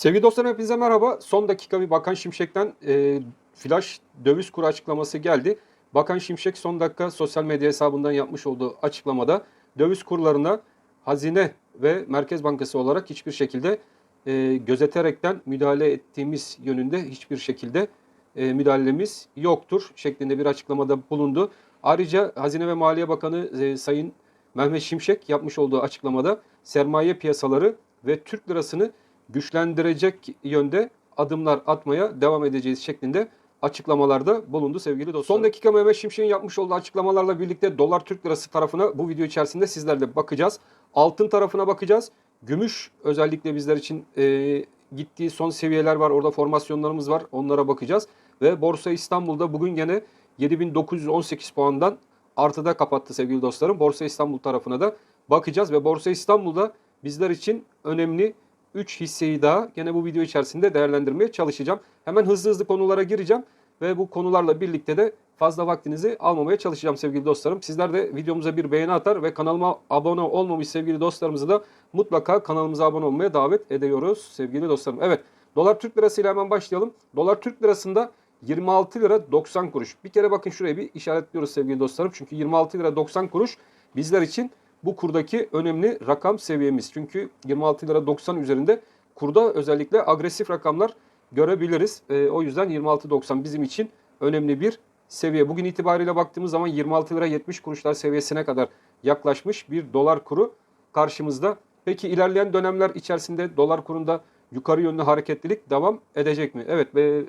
Sevgili dostlarım hepinize merhaba. Son dakika bir Bakan Şimşek'ten e, flash döviz kuru açıklaması geldi. Bakan Şimşek son dakika sosyal medya hesabından yapmış olduğu açıklamada döviz kurlarına hazine ve Merkez Bankası olarak hiçbir şekilde e, gözeterekten müdahale ettiğimiz yönünde hiçbir şekilde e, müdahalemiz yoktur şeklinde bir açıklamada bulundu. Ayrıca Hazine ve Maliye Bakanı e, Sayın Mehmet Şimşek yapmış olduğu açıklamada sermaye piyasaları ve Türk lirasını güçlendirecek yönde adımlar atmaya devam edeceğiz şeklinde açıklamalarda bulundu sevgili dostlar. Son dakika Mehmet Şimşek'in yapmış olduğu açıklamalarla birlikte dolar Türk lirası tarafına bu video içerisinde sizlerle bakacağız. Altın tarafına bakacağız. Gümüş özellikle bizler için e, gittiği son seviyeler var. Orada formasyonlarımız var. Onlara bakacağız. Ve Borsa İstanbul'da bugün gene 7918 puandan artıda kapattı sevgili dostlarım. Borsa İstanbul tarafına da bakacağız ve Borsa İstanbul'da bizler için önemli 3 hisseyi daha gene bu video içerisinde değerlendirmeye çalışacağım. Hemen hızlı hızlı konulara gireceğim ve bu konularla birlikte de fazla vaktinizi almamaya çalışacağım sevgili dostlarım. Sizler de videomuza bir beğeni atar ve kanalıma abone olmamış sevgili dostlarımızı da mutlaka kanalımıza abone olmaya davet ediyoruz sevgili dostlarım. Evet dolar Türk lirası ile hemen başlayalım. Dolar Türk lirasında 26 lira 90 kuruş. Bir kere bakın şuraya bir işaretliyoruz sevgili dostlarım. Çünkü 26 lira 90 kuruş bizler için bu kurdaki önemli rakam seviyemiz. Çünkü 26 lira 90 üzerinde kurda özellikle agresif rakamlar görebiliriz. E, o yüzden 26.90 bizim için önemli bir seviye. Bugün itibariyle baktığımız zaman 26 lira 70 kuruşlar seviyesine kadar yaklaşmış bir dolar kuru karşımızda. Peki ilerleyen dönemler içerisinde dolar kurunda yukarı yönlü hareketlilik devam edecek mi? Evet ve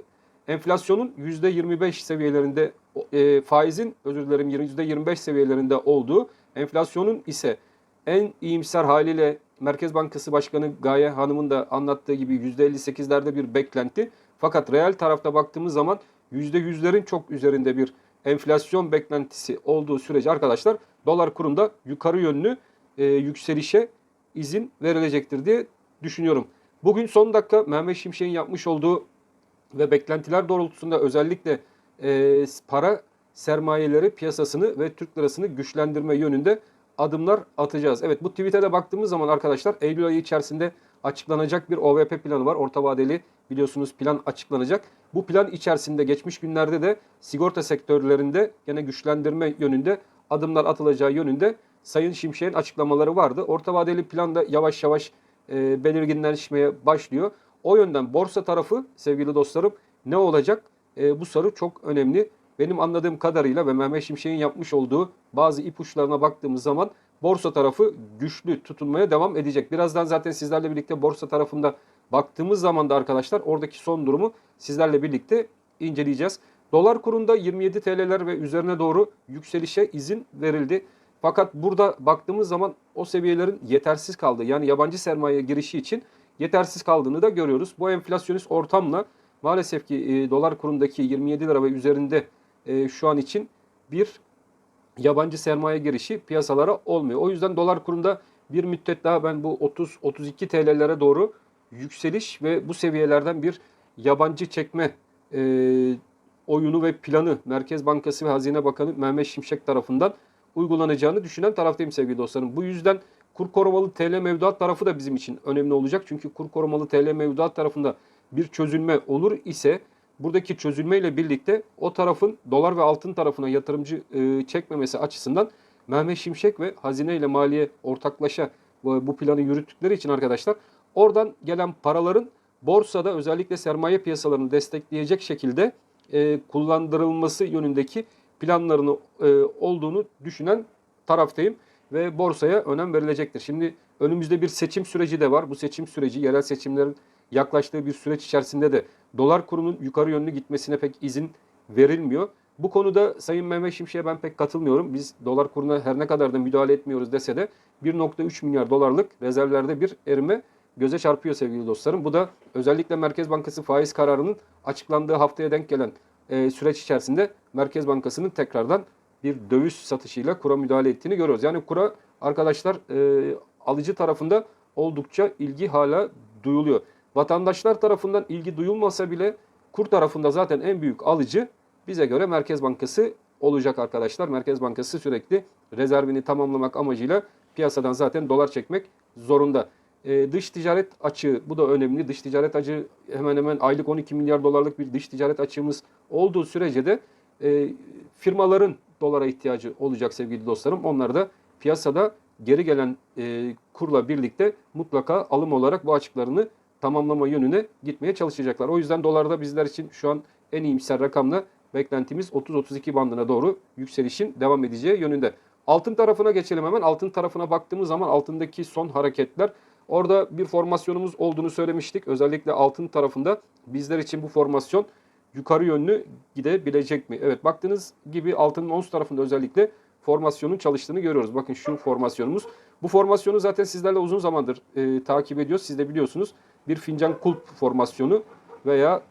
enflasyonun %25 seviyelerinde e, faizin özür dilerim %25 seviyelerinde olduğu enflasyonun ise en iyimser haliyle Merkez Bankası Başkanı Gaye Hanım'ın da anlattığı gibi %58'lerde bir beklenti. Fakat reel tarafta baktığımız zaman %100'lerin çok üzerinde bir enflasyon beklentisi olduğu sürece arkadaşlar dolar kurunda yukarı yönlü e, yükselişe izin verilecektir diye düşünüyorum. Bugün son dakika Mehmet Şimşek'in yapmış olduğu ve beklentiler doğrultusunda özellikle e, para sermayeleri piyasasını ve Türk lirasını güçlendirme yönünde adımlar atacağız. Evet bu tweet'e de baktığımız zaman arkadaşlar Eylül ayı içerisinde açıklanacak bir OVP planı var. Orta vadeli biliyorsunuz plan açıklanacak. Bu plan içerisinde geçmiş günlerde de sigorta sektörlerinde gene güçlendirme yönünde adımlar atılacağı yönünde Sayın Şimşek'in açıklamaları vardı. Orta vadeli plan da yavaş yavaş e, belirginleşmeye başlıyor. O yönden borsa tarafı sevgili dostlarım ne olacak? E, bu soru çok önemli. Benim anladığım kadarıyla ve Mehmet Şimşek'in yapmış olduğu bazı ipuçlarına baktığımız zaman borsa tarafı güçlü tutunmaya devam edecek. Birazdan zaten sizlerle birlikte borsa tarafında baktığımız zaman da arkadaşlar oradaki son durumu sizlerle birlikte inceleyeceğiz. Dolar kurunda 27 TL'ler ve üzerine doğru yükselişe izin verildi. Fakat burada baktığımız zaman o seviyelerin yetersiz kaldığı yani yabancı sermaye girişi için yetersiz kaldığını da görüyoruz. Bu enflasyonist ortamla maalesef ki e, dolar kurundaki 27 lira ve üzerinde e, şu an için bir yabancı sermaye girişi piyasalara olmuyor. O yüzden dolar kurunda bir müddet daha ben bu 30-32 TL'lere doğru yükseliş ve bu seviyelerden bir yabancı çekme e, oyunu ve planı Merkez Bankası ve Hazine Bakanı Mehmet Şimşek tarafından uygulanacağını düşünen taraftayım sevgili dostlarım. Bu yüzden kur korumalı TL mevduat tarafı da bizim için önemli olacak. Çünkü kur korumalı TL mevduat tarafında bir çözülme olur ise buradaki çözülmeyle birlikte o tarafın dolar ve altın tarafına yatırımcı e, çekmemesi açısından Mehmet Şimşek ve Hazine ile Maliye ortaklaşa bu, bu planı yürüttükleri için arkadaşlar oradan gelen paraların borsada özellikle sermaye piyasalarını destekleyecek şekilde e, kullandırılması yönündeki planlarını e, olduğunu düşünen taraftayım ve borsaya önem verilecektir. Şimdi önümüzde bir seçim süreci de var. Bu seçim süreci yerel seçimlerin yaklaştığı bir süreç içerisinde de dolar kurunun yukarı yönlü gitmesine pek izin verilmiyor. Bu konuda Sayın Mehmet Şimşek'e ben pek katılmıyorum. Biz dolar kuruna her ne kadar da müdahale etmiyoruz dese de 1.3 milyar dolarlık rezervlerde bir erime göze çarpıyor sevgili dostlarım. Bu da özellikle Merkez Bankası faiz kararının açıklandığı haftaya denk gelen e, süreç içerisinde Merkez Bankası'nın tekrardan bir döviz satışıyla kura müdahale ettiğini görüyoruz. Yani kura arkadaşlar e, alıcı tarafında oldukça ilgi hala duyuluyor. Vatandaşlar tarafından ilgi duyulmasa bile kur tarafında zaten en büyük alıcı bize göre Merkez Bankası olacak arkadaşlar. Merkez Bankası sürekli rezervini tamamlamak amacıyla piyasadan zaten dolar çekmek zorunda. E, dış ticaret açığı bu da önemli. Dış ticaret açığı hemen hemen aylık 12 milyar dolarlık bir dış ticaret açığımız olduğu sürece de e, firmaların dolara ihtiyacı olacak sevgili dostlarım. Onlar da piyasada geri gelen e, kurla birlikte mutlaka alım olarak bu açıklarını tamamlama yönüne gitmeye çalışacaklar. O yüzden dolarda bizler için şu an en iyimser rakamla beklentimiz 30-32 bandına doğru yükselişin devam edeceği yönünde. Altın tarafına geçelim hemen. Altın tarafına baktığımız zaman altındaki son hareketler orada bir formasyonumuz olduğunu söylemiştik. Özellikle altın tarafında bizler için bu formasyon yukarı yönlü gidebilecek mi? Evet baktığınız gibi altının ons tarafında özellikle formasyonun çalıştığını görüyoruz. Bakın şu formasyonumuz. Bu formasyonu zaten sizlerle uzun zamandır e, takip ediyoruz. Siz de biliyorsunuz. Bir fincan kulp formasyonu veya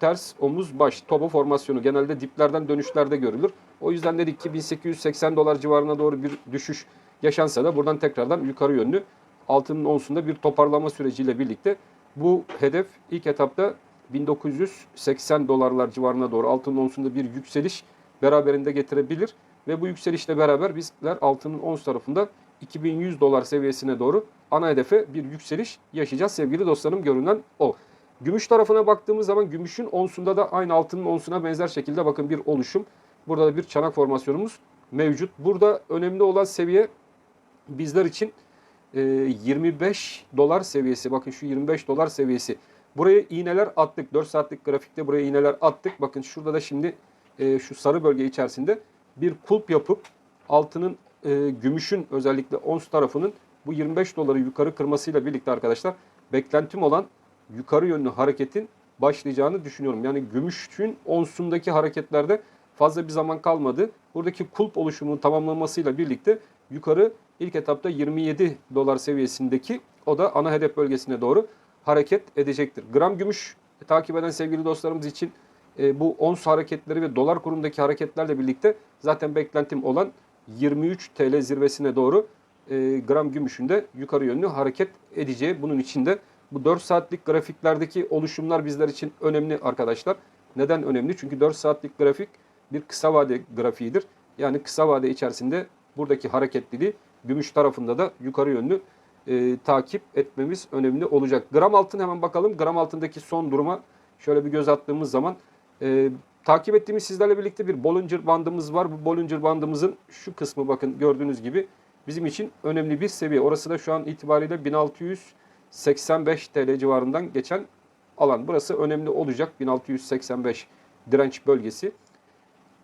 ters omuz baş toba formasyonu genelde diplerden dönüşlerde görülür. O yüzden dedik ki 1880 dolar civarına doğru bir düşüş yaşansa da buradan tekrardan yukarı yönlü altının onsunda bir toparlama süreciyle birlikte bu hedef ilk etapta 1980 dolarlar civarına doğru altının onsunda bir yükseliş beraberinde getirebilir. Ve bu yükselişle beraber bizler altının ons tarafında 2100 dolar seviyesine doğru ana hedefe bir yükseliş yaşayacağız sevgili dostlarım görünen o. Gümüş tarafına baktığımız zaman gümüşün onsunda da aynı altının onsuna benzer şekilde bakın bir oluşum. Burada da bir çanak formasyonumuz mevcut. Burada önemli olan seviye bizler için e, 25 dolar seviyesi. Bakın şu 25 dolar seviyesi. Buraya iğneler attık. 4 saatlik grafikte buraya iğneler attık. Bakın şurada da şimdi e, şu sarı bölge içerisinde bir kulp yapıp altının e, gümüşün özellikle ons tarafının bu 25 doları yukarı kırmasıyla birlikte arkadaşlar beklentim olan yukarı yönlü hareketin başlayacağını düşünüyorum. Yani gümüşün onsundaki hareketlerde fazla bir zaman kalmadı. Buradaki kulp oluşumunun tamamlanmasıyla birlikte yukarı ilk etapta 27 dolar seviyesindeki o da ana hedef bölgesine doğru hareket edecektir. Gram gümüş takip eden sevgili dostlarımız için e, bu ons hareketleri ve dolar kurundaki hareketlerle birlikte zaten beklentim olan 23 TL zirvesine doğru e, gram gümüşün de yukarı yönlü hareket edeceği. Bunun için de bu 4 saatlik grafiklerdeki oluşumlar bizler için önemli arkadaşlar. Neden önemli? Çünkü 4 saatlik grafik bir kısa vade grafiğidir. Yani kısa vade içerisinde buradaki hareketliliği gümüş tarafında da yukarı yönlü e, takip etmemiz önemli olacak. Gram altın hemen bakalım. Gram altındaki son duruma şöyle bir göz attığımız zaman e, takip ettiğimiz sizlerle birlikte bir Bollinger bandımız var. Bu Bollinger bandımızın şu kısmı bakın gördüğünüz gibi bizim için önemli bir seviye. Orası da şu an itibariyle 1685 TL civarından geçen alan. Burası önemli olacak 1685 direnç bölgesi.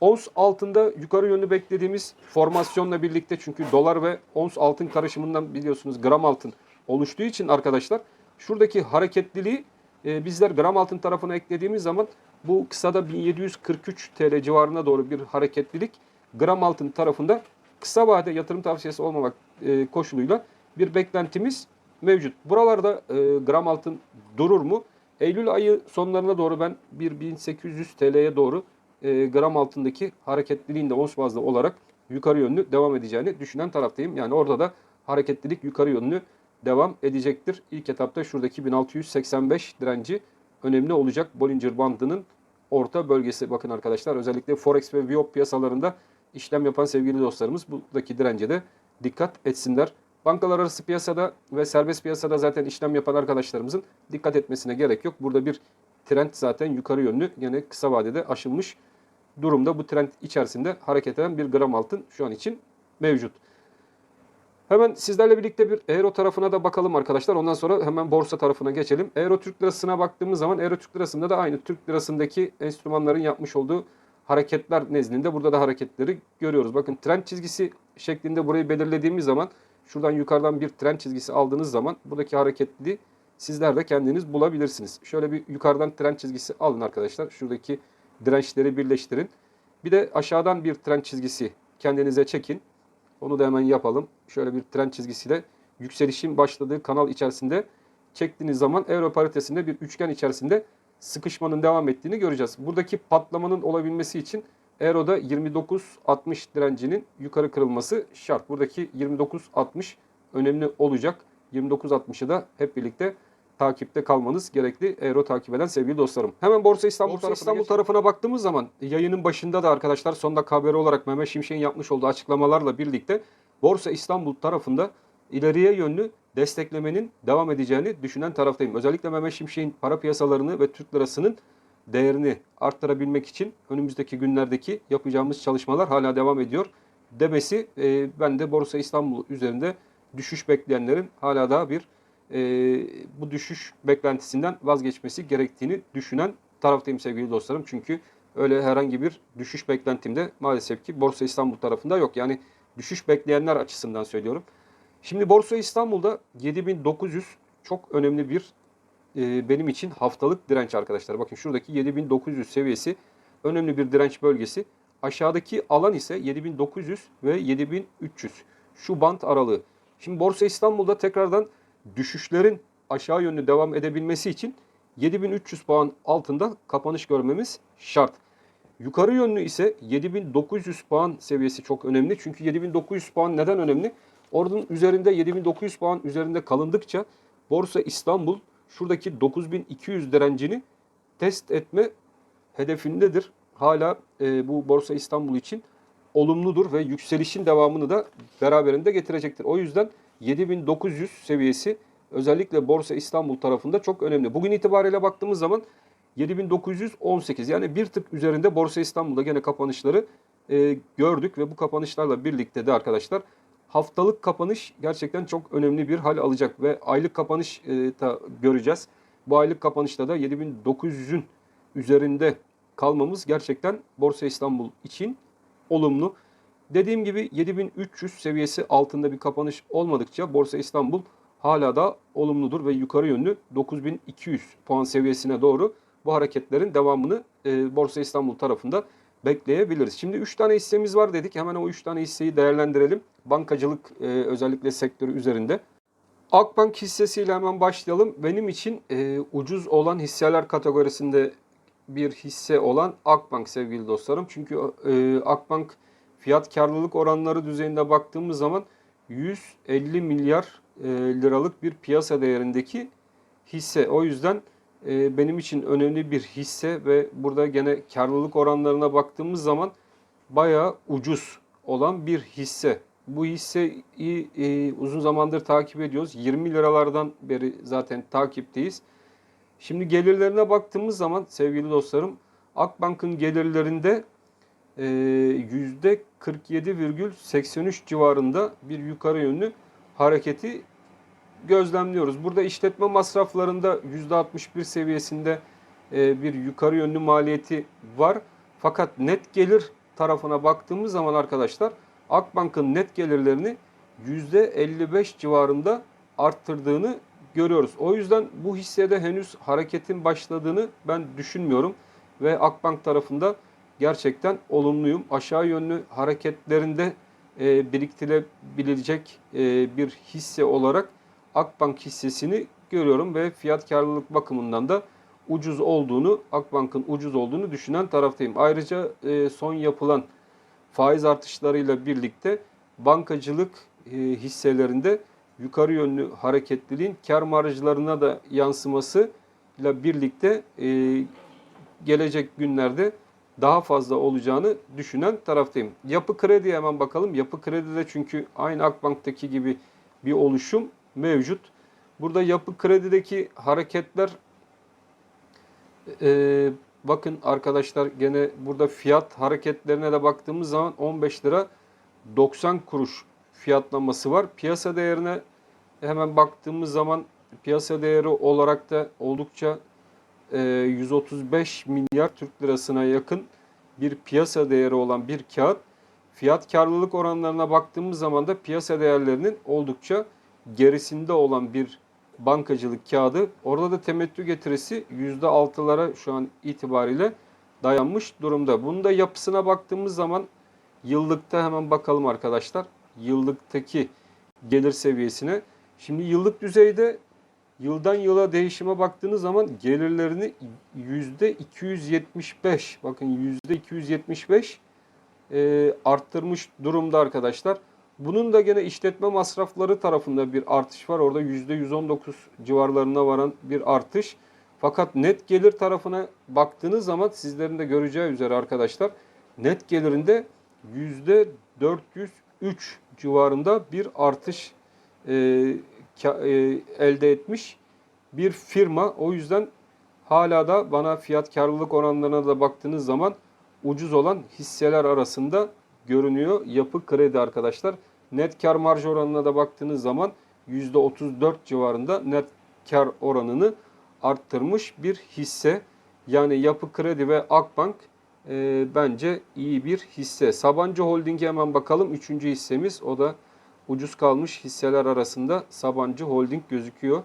Ons altında yukarı yönlü beklediğimiz formasyonla birlikte çünkü dolar ve ons altın karışımından biliyorsunuz gram altın oluştuğu için arkadaşlar şuradaki hareketliliği e, bizler gram altın tarafına eklediğimiz zaman bu kısada 1743 TL civarına doğru bir hareketlilik gram altın tarafında kısa vade yatırım tavsiyesi olmamak e, koşuluyla bir beklentimiz mevcut. Buralarda e, gram altın durur mu? Eylül ayı sonlarına doğru ben bir 1800 TL'ye doğru e, gram altındaki hareketliliğin de ons bazlı olarak yukarı yönlü devam edeceğini düşünen taraftayım. Yani orada da hareketlilik yukarı yönlü devam edecektir. İlk etapta şuradaki 1685 direnci önemli olacak. Bollinger bandının orta bölgesi bakın arkadaşlar özellikle Forex ve Viyop piyasalarında işlem yapan sevgili dostlarımız buradaki dirence de dikkat etsinler. Bankalar arası piyasada ve serbest piyasada zaten işlem yapan arkadaşlarımızın dikkat etmesine gerek yok. Burada bir trend zaten yukarı yönlü yani kısa vadede aşılmış durumda. Bu trend içerisinde hareket eden bir gram altın şu an için mevcut. Hemen sizlerle birlikte bir Euro tarafına da bakalım arkadaşlar. Ondan sonra hemen borsa tarafına geçelim. Euro Türk Lirası'na baktığımız zaman Euro Türk Lirası'nda da aynı Türk Lirası'ndaki enstrümanların yapmış olduğu hareketler nezdinde burada da hareketleri görüyoruz. Bakın trend çizgisi şeklinde burayı belirlediğimiz zaman şuradan yukarıdan bir trend çizgisi aldığınız zaman buradaki hareketliliği sizler de kendiniz bulabilirsiniz. Şöyle bir yukarıdan trend çizgisi alın arkadaşlar. Şuradaki dirençleri birleştirin. Bir de aşağıdan bir trend çizgisi kendinize çekin. Onu da hemen yapalım. Şöyle bir trend çizgisiyle yükselişin başladığı kanal içerisinde çektiğiniz zaman euro paritesinde bir üçgen içerisinde sıkışmanın devam ettiğini göreceğiz. Buradaki patlamanın olabilmesi için Euro'da 29.60 direncinin yukarı kırılması şart. Buradaki 29.60 önemli olacak. 29.60'ı da hep birlikte takipte kalmanız gerekli Euro takip eden sevgili dostlarım. Hemen Borsa İstanbul, Borsa tarafına, İstanbul İstanbul tarafına baktığımız zaman yayının başında da arkadaşlar son dakika haberi olarak Mehmet Şimşek'in yapmış olduğu açıklamalarla birlikte Borsa İstanbul tarafında ileriye yönlü desteklemenin devam edeceğini düşünen taraftayım. Özellikle Mehmet Şimşek'in para piyasalarını ve Türk lirasının değerini arttırabilmek için önümüzdeki günlerdeki yapacağımız çalışmalar hala devam ediyor demesi e, ben de Borsa İstanbul üzerinde düşüş bekleyenlerin hala daha bir e, bu düşüş beklentisinden vazgeçmesi gerektiğini düşünen taraftayım sevgili dostlarım. Çünkü öyle herhangi bir düşüş beklentim de maalesef ki Borsa İstanbul tarafında yok. Yani düşüş bekleyenler açısından söylüyorum. Şimdi Borsa İstanbul'da 7900 çok önemli bir e, benim için haftalık direnç arkadaşlar. Bakın şuradaki 7900 seviyesi önemli bir direnç bölgesi. Aşağıdaki alan ise 7900 ve 7300. Şu bant aralığı. Şimdi Borsa İstanbul'da tekrardan düşüşlerin aşağı yönlü devam edebilmesi için 7300 puan altında kapanış görmemiz şart. Yukarı yönlü ise 7900 puan seviyesi çok önemli. Çünkü 7900 puan neden önemli? Oradan üzerinde 7900 puan üzerinde kalındıkça Borsa İstanbul şuradaki 9200 direncini test etme hedefindedir. Hala e, bu Borsa İstanbul için olumludur ve yükselişin devamını da beraberinde getirecektir. O yüzden 7900 seviyesi özellikle Borsa İstanbul tarafında çok önemli. Bugün itibariyle baktığımız zaman 7918 yani bir tık üzerinde Borsa İstanbul'da gene kapanışları e, gördük ve bu kapanışlarla birlikte de arkadaşlar haftalık kapanış gerçekten çok önemli bir hal alacak ve aylık kapanış e, da göreceğiz. Bu aylık kapanışta da 7900'ün üzerinde kalmamız gerçekten Borsa İstanbul için olumlu. Dediğim gibi 7300 seviyesi altında bir kapanış olmadıkça Borsa İstanbul hala da olumludur ve yukarı yönlü 9200 puan seviyesine doğru bu hareketlerin devamını e, Borsa İstanbul tarafında bekleyebiliriz. Şimdi 3 tane hissemiz var dedik. Hemen o 3 tane hisseyi değerlendirelim. Bankacılık e, özellikle sektörü üzerinde. Akbank hissesiyle hemen başlayalım. Benim için e, ucuz olan hisseler kategorisinde bir hisse olan Akbank sevgili dostlarım. Çünkü e, Akbank fiyat karlılık oranları düzeyinde baktığımız zaman 150 milyar e, liralık bir piyasa değerindeki hisse. O yüzden e, benim için önemli bir hisse ve burada gene karlılık oranlarına baktığımız zaman bayağı ucuz olan bir hisse. Bu hisseyi e, uzun zamandır takip ediyoruz. 20 liralardan beri zaten takipteyiz. Şimdi gelirlerine baktığımız zaman sevgili dostlarım Akbank'ın gelirlerinde e, %47,83 civarında bir yukarı yönlü hareketi gözlemliyoruz. Burada işletme masraflarında %61 seviyesinde e, bir yukarı yönlü maliyeti var. Fakat net gelir tarafına baktığımız zaman arkadaşlar Akbank'ın net gelirlerini %55 civarında arttırdığını görüyoruz. O yüzden bu hissede henüz hareketin başladığını ben düşünmüyorum ve Akbank tarafında gerçekten olumluyum. Aşağı yönlü hareketlerinde e, e, bir hisse olarak Akbank hissesini görüyorum ve fiyat karlılık bakımından da ucuz olduğunu, Akbank'ın ucuz olduğunu düşünen taraftayım. Ayrıca e, son yapılan faiz artışlarıyla birlikte bankacılık e, hisselerinde yukarı yönlü hareketliliğin kar marjlarına da yansımasıyla birlikte e, gelecek günlerde daha fazla olacağını düşünen taraftayım. Yapı krediye hemen bakalım. Yapı kredide çünkü aynı Akbank'taki gibi bir oluşum mevcut. Burada yapı kredideki hareketler e, bakın arkadaşlar gene burada fiyat hareketlerine de baktığımız zaman 15 lira 90 kuruş fiyatlaması var. Piyasa değerine hemen baktığımız zaman piyasa değeri olarak da oldukça e, 135 milyar Türk lirasına yakın bir piyasa değeri olan bir kağıt. Fiyat karlılık oranlarına baktığımız zaman da piyasa değerlerinin oldukça gerisinde olan bir bankacılık kağıdı. Orada da temettü getirisi %6'lara şu an itibariyle dayanmış durumda. Bunun da yapısına baktığımız zaman yıllıkta hemen bakalım arkadaşlar. Yıllıktaki gelir seviyesine. Şimdi yıllık düzeyde yıldan yıla değişime baktığınız zaman gelirlerini %275 bakın %275 e, arttırmış durumda arkadaşlar. Bunun da gene işletme masrafları tarafında bir artış var. Orada %119 civarlarına varan bir artış. Fakat net gelir tarafına baktığınız zaman sizlerin de göreceği üzere arkadaşlar net gelirinde %403 civarında bir artış e, e, elde etmiş bir firma. O yüzden hala da bana fiyat karlılık oranlarına da baktığınız zaman ucuz olan hisseler arasında görünüyor. Yapı kredi arkadaşlar. Net kar marj oranına da baktığınız zaman %34 civarında net kar oranını arttırmış bir hisse. Yani Yapı Kredi ve Akbank e, bence iyi bir hisse. Sabancı Holding'e hemen bakalım. Üçüncü hissemiz o da ucuz kalmış hisseler arasında Sabancı Holding gözüküyor.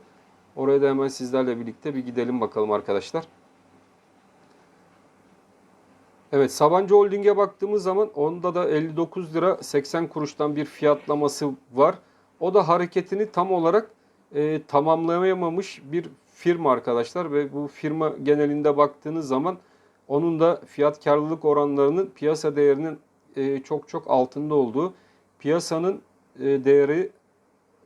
Oraya da hemen sizlerle birlikte bir gidelim bakalım arkadaşlar. Evet Sabancı Holding'e baktığımız zaman onda da 59 lira 80 kuruştan bir fiyatlaması var. O da hareketini tam olarak e, tamamlayamamış bir firma arkadaşlar ve bu firma genelinde baktığınız zaman onun da fiyat karlılık oranlarının piyasa değerinin e, çok çok altında olduğu piyasanın e, değeri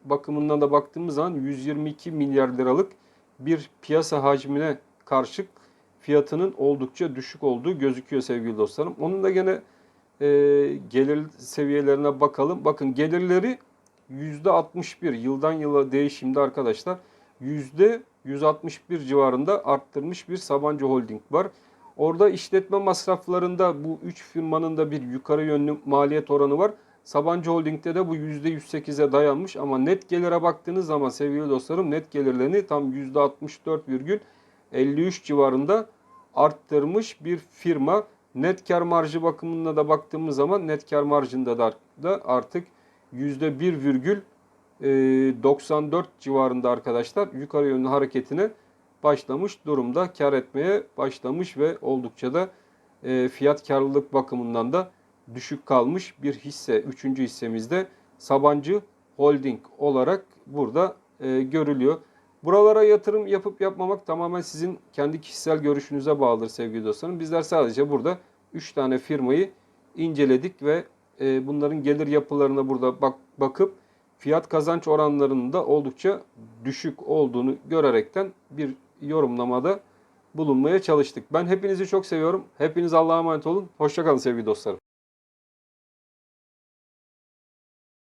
bakımından da baktığımız zaman 122 milyar liralık bir piyasa hacmine karşılık fiyatının oldukça düşük olduğu gözüküyor sevgili dostlarım. Onun da gene e, gelir seviyelerine bakalım. Bakın gelirleri %61 yıldan yıla değişimde arkadaşlar %161 civarında arttırmış bir Sabancı Holding var. Orada işletme masraflarında bu 3 firmanın da bir yukarı yönlü maliyet oranı var. Sabancı Holding'de de bu %108'e dayanmış ama net gelire baktığınız zaman sevgili dostlarım net gelirlerini tam %64,53 civarında arttırmış bir firma. Net kar marjı bakımına da baktığımız zaman net kar marjında da artık %1,94 civarında arkadaşlar yukarı yönlü hareketine başlamış durumda. Kar etmeye başlamış ve oldukça da e, fiyat karlılık bakımından da düşük kalmış bir hisse. Üçüncü hissemizde Sabancı Holding olarak burada e, görülüyor. Buralara yatırım yapıp yapmamak tamamen sizin kendi kişisel görüşünüze bağlıdır sevgili dostlarım. Bizler sadece burada 3 tane firmayı inceledik ve e, bunların gelir yapılarına burada bak, bakıp fiyat kazanç oranlarının da oldukça düşük olduğunu görerekten bir yorumlamada bulunmaya çalıştık. Ben hepinizi çok seviyorum. Hepiniz Allah'a emanet olun. Hoşçakalın sevgili dostlarım.